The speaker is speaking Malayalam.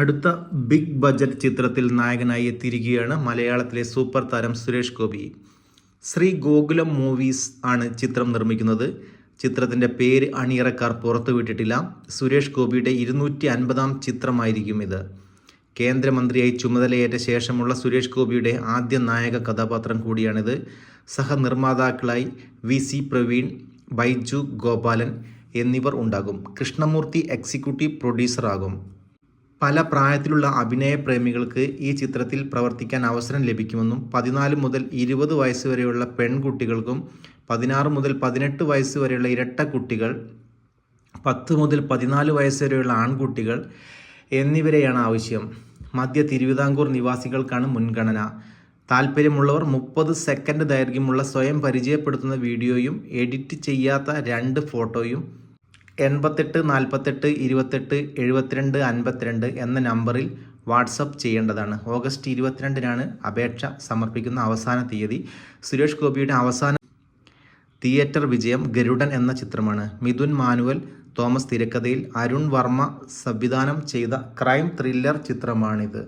അടുത്ത ബിഗ് ബജറ്റ് ചിത്രത്തിൽ നായകനായി എത്തിയിരിക്കുകയാണ് മലയാളത്തിലെ സൂപ്പർ താരം സുരേഷ് ഗോപി. ശ്രീ ഗോകുലം മൂവീസ് ആണ് ചിത്രം നിർമ്മിക്കുന്നത്. ചിത്രത്തിന്റെ പേര് അണിയറക്കാർ പുറത്തുവിട്ടിട്ടില്ല. സുരേഷ് ഗോപിയുടെ ഇരുന്നൂറ്റി അൻപതാം ചിത്രമായിരിക്കും ഇത്. കേന്ദ്രമന്ത്രിയായി ചുമതലയേറ്റ ശേഷമുള്ള സുരേഷ് ഗോപിയുടെ ആദ്യ നായക കഥാപാത്രം കൂടിയാണിത്. സഹനിർമ്മാതാക്കളായി വി സി പ്രവീൺ ബൈജു ഗോപാലൻ എന്നിവർ ഉണ്ടാകും. കൃഷ്ണമൂർത്തി എക്സിക്യൂട്ടീവ് പ്രൊഡ്യൂസറാകും. പല പ്രായത്തിലുള്ള അഭിനയ പ്രേമികൾക്ക് ഈ ചിത്രത്തിൽ പ്രവർത്തിക്കാൻ അവസരം ലഭിക്കുമെന്നും പതിനാല് മുതൽ ഇരുപത് വയസ്സ് വരെയുള്ള പെൺകുട്ടികൾക്കും പതിനാറ് മുതൽ പതിനെട്ട് വയസ്സ് വരെയുള്ള ഇരട്ട കുട്ടികൾ പത്ത് മുതൽ പതിനാല് വയസ്സ് വരെയുള്ള ആൺകുട്ടികൾ എന്നിവരെയാണ് ആവശ്യം. മധ്യ തിരുവിതാംകൂർ നിവാസികൾക്കാണ് മുൻഗണന. താല്പര്യമുള്ളവർ മുപ്പത് സെക്കൻഡ് ദൈർഘ്യമുള്ള സ്വയം പരിചയപ്പെടുത്തുന്ന വീഡിയോയും എഡിറ്റ് ചെയ്യാത്ത രണ്ട് ഫോട്ടോയും എൺപത്തെട്ട് നാൽപ്പത്തെട്ട് ഇരുപത്തെട്ട് എഴുപത്തിരണ്ട് അൻപത്തിരണ്ട് എന്ന നമ്പറിൽ വാട്സപ്പ് ചെയ്യേണ്ടതാണ്. ഓഗസ്റ്റ് ഇരുപത്തിരണ്ടിനാണ് അപേക്ഷ സമർപ്പിക്കുന്ന അവസാന തീയതി. സുരേഷ് ഗോപിയുടെ അവസാന തിയേറ്റർ വിജയം ഗരുഡൻ എന്ന ചിത്രമാണ്. മിഥുൻ മാനുവൽ തോമസ് തിരക്കഥയിൽ അരുൺ വർമ്മ സംവിധാനം ചെയ്ത ക്രൈം ത്രില്ലർ ചിത്രമാണിത്.